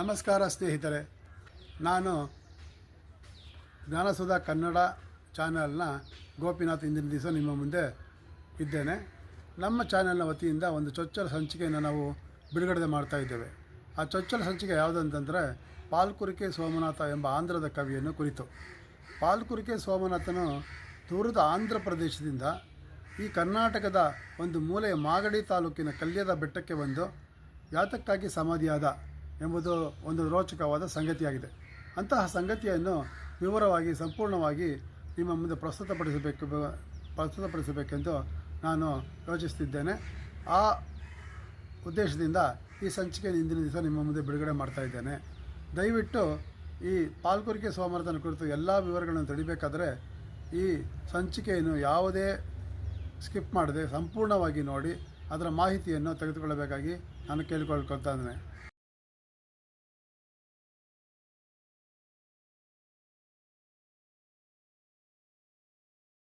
ನಮಸ್ಕಾರ ಸ್ನೇಹಿತರೆ. ನಾನು ಜ್ಞಾನಸುಧಾ ಕನ್ನಡ ಚಾನಲ್ನ ಗೋಪಿನಾಥ್ ಇಂದಿನ ದಿವಸ ನಿಮ್ಮ ಮುಂದೆ ಇದ್ದೇನೆ. ನಮ್ಮ ಚಾನೆಲ್ನ ವತಿಯಿಂದ ಒಂದು ಚೊಚ್ಚಲ ಸಂಚಿಕೆಯನ್ನು ನಾವು ಬಿಡುಗಡೆ ಮಾಡ್ತಾ ಇದ್ದೇವೆ. ಆ ಚೊಚ್ಚಲ ಸಂಚಿಕೆ ಯಾವುದಂತಂದರೆ ಪಾಲ್ಕುರಿಕೆ ಸೋಮನಾಥ ಎಂಬ ಆಂಧ್ರದ ಕವಿಯನ್ನು ಕುರಿತು. ಪಾಲ್ಕುರಿಕೆ ಸೋಮನಾಥನು ದೂರದ ಆಂಧ್ರ ಪ್ರದೇಶದಿಂದ ಈ ಕರ್ನಾಟಕದ ಒಂದು ಮೂಲೆಯ ಮಾಗಡಿ ತಾಲೂಕಿನ ಕಲ್ಯದ ಬೆಟ್ಟಕ್ಕೆ ಬಂದು, ಯಾತಕ್ಕಾಗಿ ಸಮಾಧಿಯಾದ ಎಂಬುದು ಒಂದು ರೋಚಕವಾದ ಸಂಗತಿಯಾಗಿದೆ. ಅಂತಹ ಸಂಗತಿಯನ್ನು ವಿವರವಾಗಿ, ಸಂಪೂರ್ಣವಾಗಿ ನಿಮ್ಮ ಮುಂದೆ ಪ್ರಸ್ತುತಪಡಿಸಬೇಕು, ಪ್ರಸ್ತುತಪಡಿಸಬೇಕೆಂದು ನಾನು ಯೋಚಿಸ್ತಿದ್ದೇನೆ ಆ ಉದ್ದೇಶದಿಂದ ಈ ಸಂಚಿಕೆಯನ್ನು ಇಂದಿನ ದಿವಸ ನಿಮ್ಮ ಮುಂದೆ ಬಿಡುಗಡೆ ಮಾಡ್ತಾ ಇದ್ದೇನೆ. ದಯವಿಟ್ಟು ಈ ಪಾಲ್ಕುರಿಕೆ ಸೋಮನಾಥನ ಕುರಿತು ಎಲ್ಲ ವಿವರಗಳನ್ನು ತಿಳಿಬೇಕಾದರೆ ಈ ಸಂಚಿಕೆಯನ್ನು ಯಾವುದೇ ಸ್ಕಿಪ್ ಮಾಡದೆ ಸಂಪೂರ್ಣವಾಗಿ ನೋಡಿ, ಅದರ ಮಾಹಿತಿಯನ್ನು ತೆಗೆದುಕೊಳ್ಳಬೇಕಾಗಿ ನಾನು ಕೇಳಿಕೊಳ್ಕೊಳ್ತಾ ಇದ್ದೇನೆ.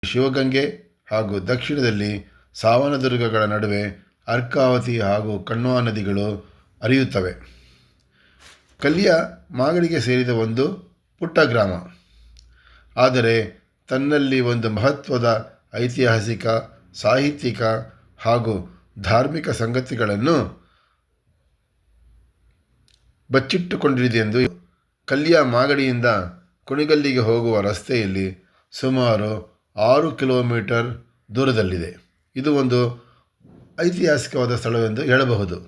ಶಿವಗಂಗೆ ಹಾಗೂ ದಕ್ಷಿಣದಲ್ಲಿ ಸಾವನದುರ್ಗಗಳ ನಡುವೆ ಅರ್ಕಾವತಿ ಹಾಗೂ ಕಣ್ವಾ ನದಿಗಳು ಹರಿಯುತ್ತವೆ. ಕಲ್ಯ ಮಾಗಡಿಗೆ ಸೇರಿದ ಒಂದು ಪುಟ್ಟ ಗ್ರಾಮ. ಆದರೆ ತನ್ನಲ್ಲಿ ಒಂದು ಮಹತ್ವದ ಐತಿಹಾಸಿಕ, ಸಾಹಿತ್ಯಿಕ ಹಾಗೂ ಧಾರ್ಮಿಕ ಸಂಗತಿಗಳನ್ನು ಬಚ್ಚಿಟ್ಟುಕೊಂಡಿದೆ ಎಂದು ಕಲ್ಲಿಯ ಮಾಗಡಿಯಿಂದ ಕುಣಿಗಲ್ಲಿಗೆ ಹೋಗುವ ರಸ್ತೆಯಲ್ಲಿ ಸುಮಾರು ಆರು ಕಿಲೋಮೀಟರ್ ದೂರದಲ್ಲಿದೆ. ಇದು ಒಂದು ಐತಿಹಾಸಿಕವಾದ ಸ್ಥಳವೆಂದು ಹೇಳಬಹುದು.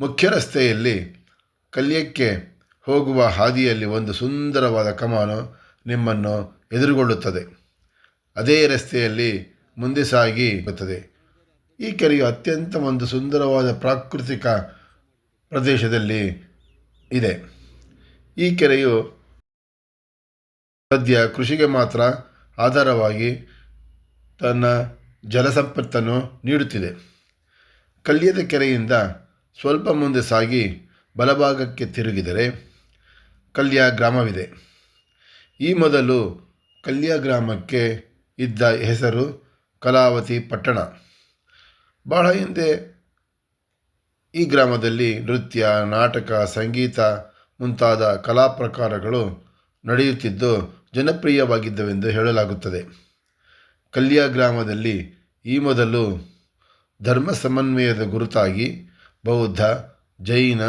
ಮುಖ್ಯ ರಸ್ತೆಯಲ್ಲಿ ಕಲ್ಯಕ್ಕೆ ಹೋಗುವ ಹಾದಿಯಲ್ಲಿ ಒಂದು ಸುಂದರವಾದ ಕಮಾನು ನಿಮ್ಮನ್ನು ಎದುರುಗೊಳ್ಳುತ್ತದೆ. ಅದೇ ರಸ್ತೆಯಲ್ಲಿ ಮುಂದೆ ಸಾಗಿ ಬರುತ್ತದೆ ಈ ಕೆರೆಯು ಅತ್ಯಂತ ಒಂದು ಸುಂದರವಾದ ಪ್ರಾಕೃತಿಕ ಪ್ರದೇಶದಲ್ಲಿ ಇದೆ. ಈ ಕೆರೆಯು ಸದ್ಯ ಕೃಷಿಗೆ ಮಾತ್ರ ಆಧಾರವಾಗಿ ತನ್ನ ಜಲಸಂಪತ್ತನ್ನು ನೀಡುತ್ತಿದೆ. ಕಲ್ಯದ ಕೆರೆಯಿಂದ ಸ್ವಲ್ಪ ಮುಂದೆ ಸಾಗಿ ಬಲಭಾಗಕ್ಕೆ ತಿರುಗಿದರೆ ಕಲ್ಯ ಗ್ರಾಮವಿದೆ. ಈ ಮೊದಲು ಕಲ್ಯ ಗ್ರಾಮಕ್ಕೆ ಇದ್ದ ಹೆಸರು ಕಲಾವತಿ ಪಟ್ಟಣ. ಬಹಳ ಹಿಂದೆ ಈ ಗ್ರಾಮದಲ್ಲಿ ನೃತ್ಯ, ನಾಟಕ, ಸಂಗೀತ ಮುಂತಾದ ಕಲಾ ಪ್ರಕಾರಗಳು ನಡೆಯುತ್ತಿದ್ದು ಜನಪ್ರಿಯವಾಗಿದ್ದವೆಂದು ಹೇಳಲಾಗುತ್ತದೆ. ಕಲ್ಯ ಗ್ರಾಮದಲ್ಲಿ ಈ ಮೊದಲು ಧರ್ಮ ಸಮನ್ವಯದ ಗುರುತಾಗಿ ಬೌದ್ಧ, ಜೈನ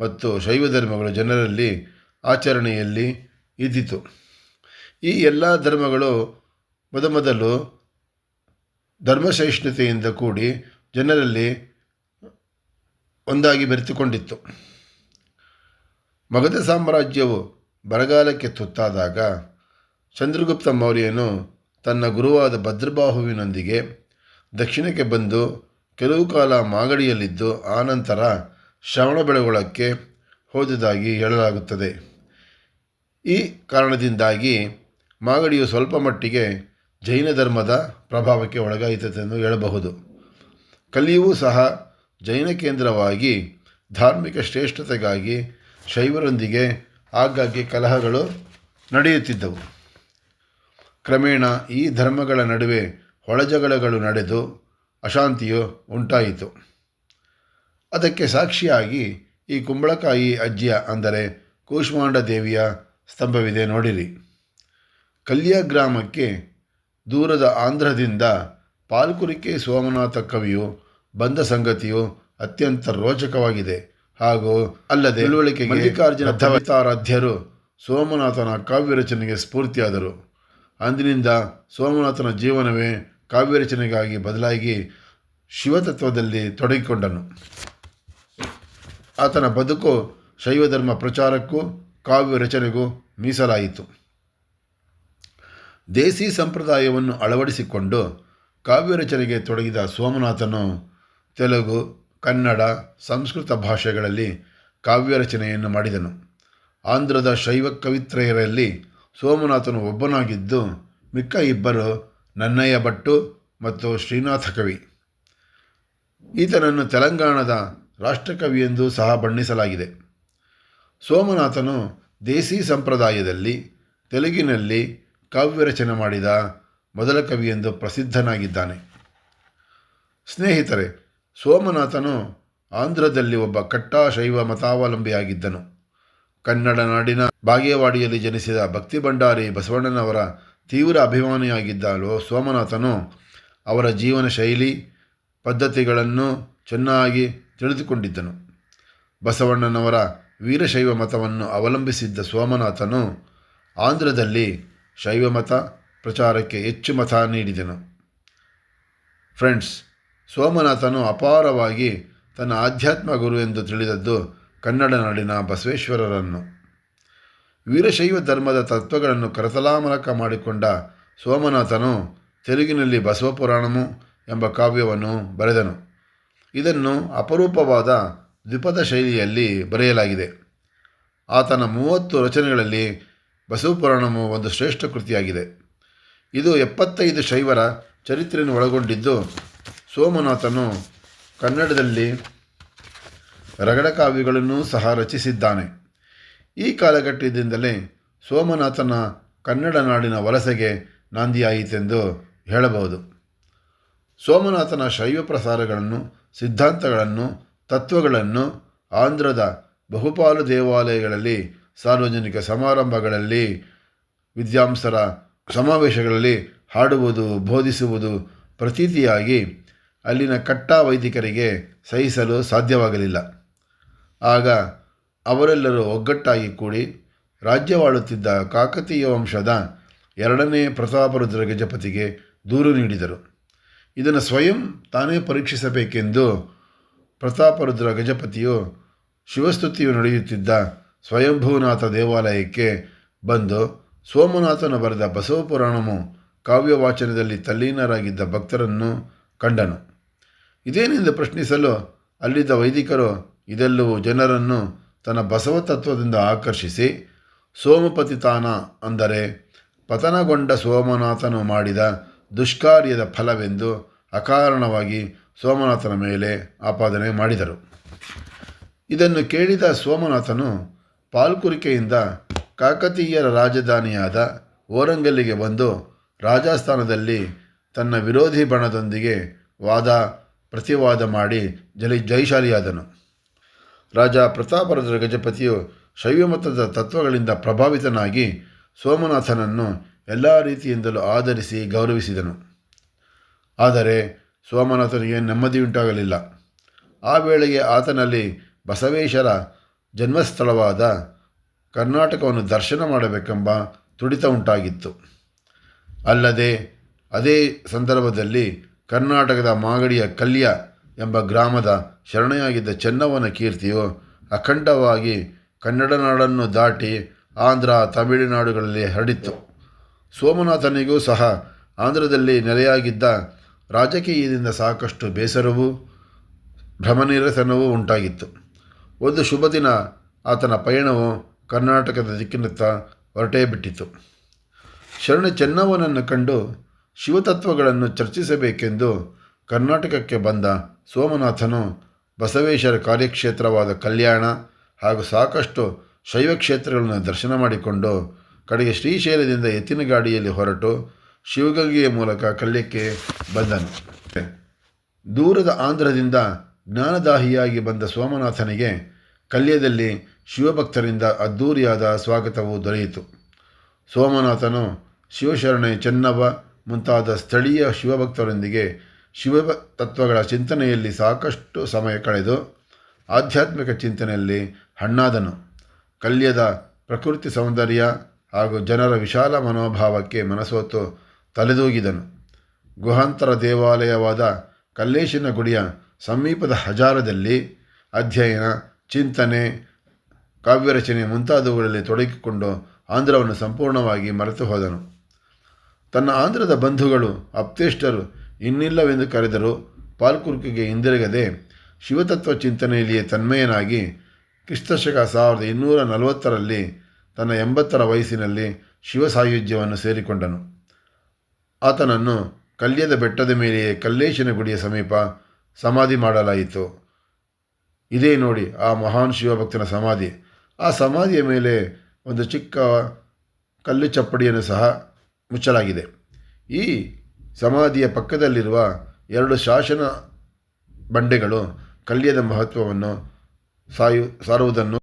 ಮತ್ತು ಶೈವ ಧರ್ಮಗಳು ಜನರಲ್ಲಿ ಆಚರಣೆಯಲ್ಲಿ ಇದ್ದಿತು. ಈ ಎಲ್ಲ ಧರ್ಮಗಳು ಮೊದಮೊದಲು ಧರ್ಮಸಹಿಷ್ಣುತೆಯಿಂದ ಕೂಡಿ ಜನರಲ್ಲಿ ಒಂದಾಗಿ ಬೆರೆತುಕೊಂಡಿತ್ತು. ಮಗಧ ಸಾಮ್ರಾಜ್ಯವು ಬರಗಾಲಕ್ಕೆ ತುತ್ತಾದಾಗ ಚಂದ್ರಗುಪ್ತ ಮೌರ್ಯನು ತನ್ನ ಗುರುವಾದ ಭದ್ರಬಾಹುವಿನೊಂದಿಗೆ ದಕ್ಷಿಣಕ್ಕೆ ಬಂದು ಕೆಲವು ಕಾಲ ಮಾಗಡಿಯಲ್ಲಿದ್ದು ಆನಂತರ ಶ್ರವಣಬೆಳಗೊಳಕ್ಕೆ ಹೋದುದಾಗಿ ಹೇಳಲಾಗುತ್ತದೆ. ಈ ಕಾರಣದಿಂದಾಗಿ ಮಾಗಡಿಯು ಸ್ವಲ್ಪ ಮಟ್ಟಿಗೆ ಜೈನ ಧರ್ಮದ ಪ್ರಭಾವಕ್ಕೆ ಒಳಗಾಯಿತದೆಂದು ಹೇಳಬಹುದು. ಕಲಿಯೂ ಸಹ ಜೈನ ಕೇಂದ್ರವಾಗಿ ಧಾರ್ಮಿಕ ಶ್ರೇಷ್ಠತೆಗಾಗಿ ಶೈವರೊಂದಿಗೆ ಆಗಾಗ್ಗೆ ಕಲಹಗಳು ನಡೆಯುತ್ತಿದ್ದವು. ಕ್ರಮೇಣ ಈ ಧರ್ಮಗಳ ನಡುವೆ ಒಳಜಗಳಗಳು ನಡೆದು ಅಶಾಂತಿಯು ಉಂಟಾಯಿತು. ಅದಕ್ಕೆ ಸಾಕ್ಷಿಯಾಗಿ ಈ ಕುಂಬಳಕಾಯಿ ಅಜ್ಜಿಯ ಅಂದರೆ ಕೂಷ್ಮಾಂಡ ದೇವಿಯ ಸ್ತಂಭವಿದೆ ನೋಡಿರಿ. ಕಲ್ಯ ಗ್ರಾಮಕ್ಕೆ ದೂರದ ಆಂಧ್ರದಿಂದ ಪಾಲ್ಕುರಿಕೆ ಸೋಮನಾಥ ಕವಿಯು ಬಂದ ಸಂಗತಿಯು ಅತ್ಯಂತ ರೋಚಕವಾಗಿದೆ. ಹಾಗೂ ಅಲ್ಲದೆ ಮಲ್ಲಿಕಾರ್ಜುನ ಭವಿತಾರಾಧ್ಯರು ಸೋಮನಾಥನ ಕಾವ್ಯ ರಚನೆಗೆ ಸ್ಫೂರ್ತಿಯಾದರು. ಅಂದಿನಿಂದ ಸೋಮನಾಥನ ಜೀವನವೇ ಕಾವ್ಯ ರಚನೆಗಾಗಿ ಬದಲಾಗಿ ಶಿವತತ್ವದಲ್ಲಿ ತೊಡಗಿಕೊಂಡನು. ಆತನ ಬದುಕು ಶೈವಧರ್ಮ ಪ್ರಚಾರಕ್ಕೂ ಕಾವ್ಯ ರಚನೆಗೂ ಮೀಸಲಾಯಿತು. ದೇಸಿ ಸಂಪ್ರದಾಯವನ್ನು ಅಳವಡಿಸಿಕೊಂಡು ಕಾವ್ಯ ರಚನೆಗೆ ತೊಡಗಿದ ಸೋಮನಾಥನು ತೆಲುಗು ಕನ್ನಡ ಸಂಸ್ಕೃತ ಭಾಷೆಗಳಲ್ಲಿ ಕಾವ್ಯ ರಚನೆಯನ್ನು ಮಾಡಿದನು. ಆಂಧ್ರದ ಶೈವ ಕವಿತ್ರಯರಲ್ಲಿ ಸೋಮನಾಥನು ಒಬ್ಬನಾಗಿದ್ದು, ಮಿಕ್ಕ ಇಬ್ಬರು ನನ್ನಯ್ಯ ಭಟ್ಟು ಮತ್ತು ಶ್ರೀನಾಥ ಕವಿ. ಈತನನ್ನು ತೆಲಂಗಾಣದ ರಾಷ್ಟ್ರಕವಿ ಎಂದು ಸಹ ಬಣ್ಣಿಸಲಾಗಿದೆ. ಸೋಮನಾಥನು ದೇಸಿ ಸಂಪ್ರದಾಯದಲ್ಲಿ ತೆಲುಗಿನಲ್ಲಿ ಕಾವ್ಯ ರಚನೆ ಮಾಡಿದ ಮೊದಲ ಕವಿ ಎಂದು ಪ್ರಸಿದ್ಧನಾಗಿದ್ದಾನೆ. ಸ್ನೇಹಿತರೆ ಸೋಮನಾಥನು ಆಂಧ್ರದಲ್ಲಿ ಒಬ್ಬ ಕಟ್ಟಾ ಶೈವ ಮತಾವಲಂಬಿಯಾಗಿದ್ದನು. ಕನ್ನಡ ನಾಡಿನ ಬಾಗೇವಾಡಿಯಲ್ಲಿ ಜನಿಸಿದ ಭಕ್ತಿ ಭಂಡಾರಿ ಬಸವಣ್ಣನವರ ತೀವ್ರ ಅಭಿಮಾನಿಯಾಗಿದ್ದ ಲೋ ಸೋಮನಾಥನು ಅವರ ಜೀವನ ಶೈಲಿ, ಪದ್ಧತಿಗಳನ್ನು ಚೆನ್ನಾಗಿ ತಿಳಿದುಕೊಂಡಿದ್ದನು. ಬಸವಣ್ಣನವರ ವೀರಶೈವ ಮತವನ್ನು ಅವಲಂಬಿಸಿದ್ದ ಸೋಮನಾಥನು ಆಂಧ್ರದಲ್ಲಿ ಶೈವ ಮತ ಪ್ರಚಾರಕ್ಕೆ ಹೆಚ್ಚು ಮತ ನೀಡಿದನು. ಫ್ರೆಂಡ್ಸ್ ಸೋಮನಾಥನು ಅಪಾರವಾಗಿ ತನ್ನ ಆಧ್ಯಾತ್ಮ ಗುರು ಎಂದು ತಿಳಿದದ್ದು ಕನ್ನಡ ನಾಡಿನ ಬಸವೇಶ್ವರರನ್ನು. ವೀರಶೈವ ಧರ್ಮದ ತತ್ವಗಳನ್ನು ಕರತಲಾಮಲಕ ಮಾಡಿಕೊಂಡ ಸೋಮನಾಥನು ತೆಲುಗಿನಲ್ಲಿ ಬಸವಪುರಾಣಮು ಎಂಬ ಕಾವ್ಯವನ್ನು ಬರೆದನು. ಇದನ್ನು ಅಪರೂಪವಾದ ದ್ವಿಪದ ಶೈಲಿಯಲ್ಲಿ ಬರೆಯಲಾಗಿದೆ. ಆತನ ಮೂವತ್ತು ರಚನೆಗಳಲ್ಲಿ ಬಸವಪುರಾಣಮು ಒಂದು ಶ್ರೇಷ್ಠ ಕೃತಿಯಾಗಿದೆ. ಇದು ಎಪ್ಪತ್ತೈದು ಶೈವರ ಚರಿತ್ರೆಯನ್ನು ಒಳಗೊಂಡಿದ್ದು ಸೋಮನಾಥನು ಕನ್ನಡದಲ್ಲಿ ರಗಡ ಕಾವ್ಯಗಳನ್ನು ಸಹ ರಚಿಸಿದ್ದಾನೆ. ಈ ಕಾಲಘಟ್ಟದಿಂದಲೇ ಸೋಮನಾಥನ ಕನ್ನಡ ನಾಡಿನ ವಲಸೆಗೆ ನಾಂದಿಯಾಯಿತೆಂದು ಹೇಳಬಹುದು. ಸೋಮನಾಥನ ಶೈವ ಪ್ರಸಾರಗಳನ್ನು ಸಿದ್ಧಾಂತಗಳನ್ನು, ತತ್ವಗಳನ್ನು ಆಂಧ್ರದ ಬಹುಪಾಲು ದೇವಾಲಯಗಳಲ್ಲಿ, ಸಾರ್ವಜನಿಕ ಸಮಾರಂಭಗಳಲ್ಲಿ ವಿದ್ವಾಂಸರ ಸಮಾವೇಶಗಳಲ್ಲಿ ಹಾಡುವುದು, ಬೋಧಿಸುವುದು ಪ್ರತೀತಿಯಾಗಿ ಅಲ್ಲಿನ ಕಟ್ಟಾ ವೈದಿಕರಿಗೆ ಸಹಿಸಲು ಸಾಧ್ಯವಾಗಲಿಲ್ಲ. ಆಗ ಅವರೆಲ್ಲರೂ ಒಗ್ಗಟ್ಟಾಗಿ ಕೂಡಿ ರಾಜ್ಯವಾಳುತ್ತಿದ್ದ ಕಾಕತೀಯ ವಂಶದ ಎರಡನೇ ಪ್ರತಾಪರುದ್ರ ಗಜಪತಿಗೆ ದೂರು ನೀಡಿದರು. ಇದನ್ನು ಸ್ವಯಂ ತಾನೇ ಪರೀಕ್ಷಿಸಬೇಕೆಂದು ಪ್ರತಾಪರುದ್ರ ಗಜಪತಿಯು ಶಿವಸ್ತುತಿಯು ನಡೆಯುತ್ತಿದ್ದ ಸ್ವಯಂಭೂನಾಥ ದೇವಾಲಯಕ್ಕೆ ಬಂದು ಸೋಮನಾಥನು ಬರೆದ ಬಸವಪುರಾಣಮು ಕಾವ್ಯವಾಚನದಲ್ಲಿ ತಲ್ಲೀನರಾಗಿದ್ದ ಭಕ್ತರನ್ನು ಕಂಡನು. ಇದೇನೆಂದು ಪ್ರಶ್ನಿಸಲು ಅಲ್ಲಿದ್ದ ವೈದಿಕರು ಇದೆಲ್ಲವೂ ಜನರನ್ನು ತನ್ನ ಬಸವ ತತ್ವದಿಂದ ಆಕರ್ಷಿಸಿ ಸೋಮಪತಿತಾನ ಅಂದರೆ ಪತನಗೊಂಡ ಸೋಮನಾಥನು ಮಾಡಿದ ದುಷ್ಕಾರ್ಯದ ಫಲವೆಂದು ಅಕಾರಣವಾಗಿ ಸೋಮನಾಥನ ಮೇಲೆ ಆಪಾದನೆ ಮಾಡಿದರು. ಇದನ್ನು ಕೇಳಿದ ಸೋಮನಾಥನು ಪಾಲ್ಕುರಿಕೆಯಿಂದ ಕಾಕತೀಯರ ರಾಜಧಾನಿಯಾದ ಓರಂಗಲ್ಲಿಗೆ ಬಂದು ರಾಜಸ್ಥಾನದಲ್ಲಿ ತನ್ನ ವಿರೋಧಿ ಬಣದೊಂದಿಗೆ ವಾದ ಪ್ರತಿವಾದ ಮಾಡಿ ಜಲಿ ಜಯಶಾಲಿಯಾದನು ರಾಜ ಪ್ರತಾಪರುದ್ರ ಗಜಪತಿಯು ಶೈವಮತದ ತತ್ವಗಳಿಂದ ಪ್ರಭಾವಿತನಾಗಿ ಸೋಮನಾಥನನ್ನು ಎಲ್ಲ ರೀತಿಯಿಂದಲೂ ಆಧರಿಸಿ ಗೌರವಿಸಿದನು. ಆದರೆ ಸೋಮನಾಥನಿಗೆ ನೆಮ್ಮದಿಯುಂಟಾಗಲಿಲ್ಲ ಆ ವೇಳೆಗೆ ಆತನಲ್ಲಿ ಬಸವೇಶ್ವರ ಜನ್ಮಸ್ಥಳವಾದ ಕರ್ನಾಟಕವನ್ನು ದರ್ಶನ ಮಾಡಬೇಕೆಂಬ ತುಡಿತ ಉಂಟಾಗಿತ್ತು. ಅಲ್ಲದೆ ಅದೇ ಸಂದರ್ಭದಲ್ಲಿ ಕರ್ನಾಟಕದ ಮಾಗಡಿಯ ಕಲ್ಯ ಎಂಬ ಗ್ರಾಮದ ಶರಣೆಯಾಗಿದ್ದ ಚೆನ್ನವನ ಕೀರ್ತಿಯು ಅಖಂಡವಾಗಿ ಕನ್ನಡ ನಾಡನ್ನು ದಾಟಿ ಆಂಧ್ರ, ತಮಿಳುನಾಡುಗಳಲ್ಲಿ ಹರಡಿತ್ತು. ಸೋಮನಾಥನಿಗೂ ಸಹ ಆಂಧ್ರದಲ್ಲಿ ನೆಲೆಯಾಗಿದ್ದ ರಾಜಕೀಯದಿಂದ ಸಾಕಷ್ಟು ಬೇಸರವೂ ಭ್ರಮನಿರಸನವೂ ಉಂಟಾಗಿತ್ತು. ಒಂದು ಶುಭ ದಿನ ಆತನ ಪಯಣವು ಕರ್ನಾಟಕದ ದಿಕ್ಕಿನತ್ತ ಹೊರಟೇ ಬಿಟ್ಟಿತು ಶರಣ ಚೆನ್ನವನನ್ನು ಕಂಡು ಶಿವತತ್ವಗಳನ್ನು ಚರ್ಚಿಸಬೇಕೆಂದು ಕರ್ನಾಟಕಕ್ಕೆ ಬಂದ ಸೋಮನಾಥನು ಬಸವೇಶ್ವರ ಕಾರ್ಯಕ್ಷೇತ್ರವಾದ ಕಲ್ಯಾಣ ಹಾಗೂ ಸಾಕಷ್ಟು ಶೈವ ಕ್ಷೇತ್ರಗಳನ್ನು ದರ್ಶನ ಮಾಡಿಕೊಂಡು ಕಡೆಗೆ ಶ್ರೀಶೈಲದಿಂದ ಎತ್ತಿನ ಗಾಡಿಯಲ್ಲಿ ಹೊರಟು ಶಿವಗಂಗೆಯ ಮೂಲಕ ಕಲ್ಯಕ್ಕೆ ಬಂದನು. ದೂರದ ಆಂಧ್ರದಿಂದ ಜ್ಞಾನದಾಹಿಯಾಗಿ ಬಂದ ಸೋಮನಾಥನಿಗೆ ಕಲ್ಯದಲ್ಲಿ ಶಿವಭಕ್ತರಿಂದ ಅದ್ಧೂರಿಯಾದ ಸ್ವಾಗತವು ದೊರೆಯಿತು. ಸೋಮನಾಥನು ಶಿವಶರಣೆ ಚೆನ್ನವ ಮುಂತಾದ ಸ್ಥಳೀಯ ಶಿವಭಕ್ತರೊಂದಿಗೆ ಶಿವ ತತ್ವಗಳ ಚಿಂತನೆಯಲ್ಲಿ ಸಾಕಷ್ಟು ಸಮಯ ಕಳೆದು ಆಧ್ಯಾತ್ಮಿಕ ಚಿಂತನೆಯಲ್ಲಿ ಹಣ್ಣಾದನು. ಕಲ್ಯದ ಪ್ರಕೃತಿ ಸೌಂದರ್ಯ ಹಾಗೂ ಜನರ ವಿಶಾಲ ಮನೋಭಾವಕ್ಕೆ ಮನಸೋತು ತಲೆದೂಗಿದನು. ಗುಹಾಂತರ ದೇವಾಲಯವಾದ ಕಲ್ಲೇಶನ ಗುಡಿಯ ಸಮೀಪದ ಹಜಾರದಲ್ಲಿ ಅಧ್ಯಯನ, ಚಿಂತನೆ, ಕಾವ್ಯರಚನೆ ಮುಂತಾದವುಗಳಲ್ಲಿ ತೊಡಗಿಕೊಂಡು ಆಂಧ್ರವನ್ನು ಸಂಪೂರ್ಣವಾಗಿ ಮರೆತು ಹೋದನು ತನ್ನ ಆಂಧ್ರದ ಬಂಧುಗಳು ಅಪ್ತೇಷ್ಟರು ಇನ್ನಿಲ್ಲವೆಂದು ಕರೆದರು ಪಾಲ್ಕುರ್ಕಿಗೆ ಹಿಂದಿರುಗದೆ ಶಿವತತ್ವ ಚಿಂತನೆಯಲ್ಲಿಯೇ ತನ್ಮಯನಾಗಿ ಕ್ರಿಸ್ತಶಕ ಸಾವಿರದ ಇನ್ನೂರ ನಲವತ್ತರಲ್ಲಿ ತನ್ನ ಎಂಬತ್ತರ ವಯಸ್ಸಿನಲ್ಲಿ ಶಿವಸಾಯುಜ್ಯವನ್ನು ಸೇರಿಕೊಂಡನು. ಆತನನ್ನು ಕಲ್ಯದ ಬೆಟ್ಟದ ಮೇಲೆಯೇ ಕಲ್ಲೇಶನ ಗುಡಿಯ ಸಮೀಪ ಸಮಾಧಿ ಮಾಡಲಾಯಿತು. ಇದೇ ನೋಡಿ ಆ ಮಹಾನ್ ಶಿವಭಕ್ತನ ಸಮಾಧಿ. ಆ ಸಮಾಧಿಯ ಮೇಲೆ ಒಂದು ಚಿಕ್ಕ ಕಲ್ಲು ಚಪ್ಪಡಿಯನ್ನು ಸಹ ಮುಚ್ಚಲಾಗಿದೆ. ಈ ಸಮಾಧಿಯ ಪಕ್ಕದಲ್ಲಿರುವ ಎರಡು ಶಾಸನ ಬಂಡೆಗಳು ಕಲ್ಯದ ಮಹತ್ವವನ್ನು ಸಾಯು ಸಾರುವುದನ್ನು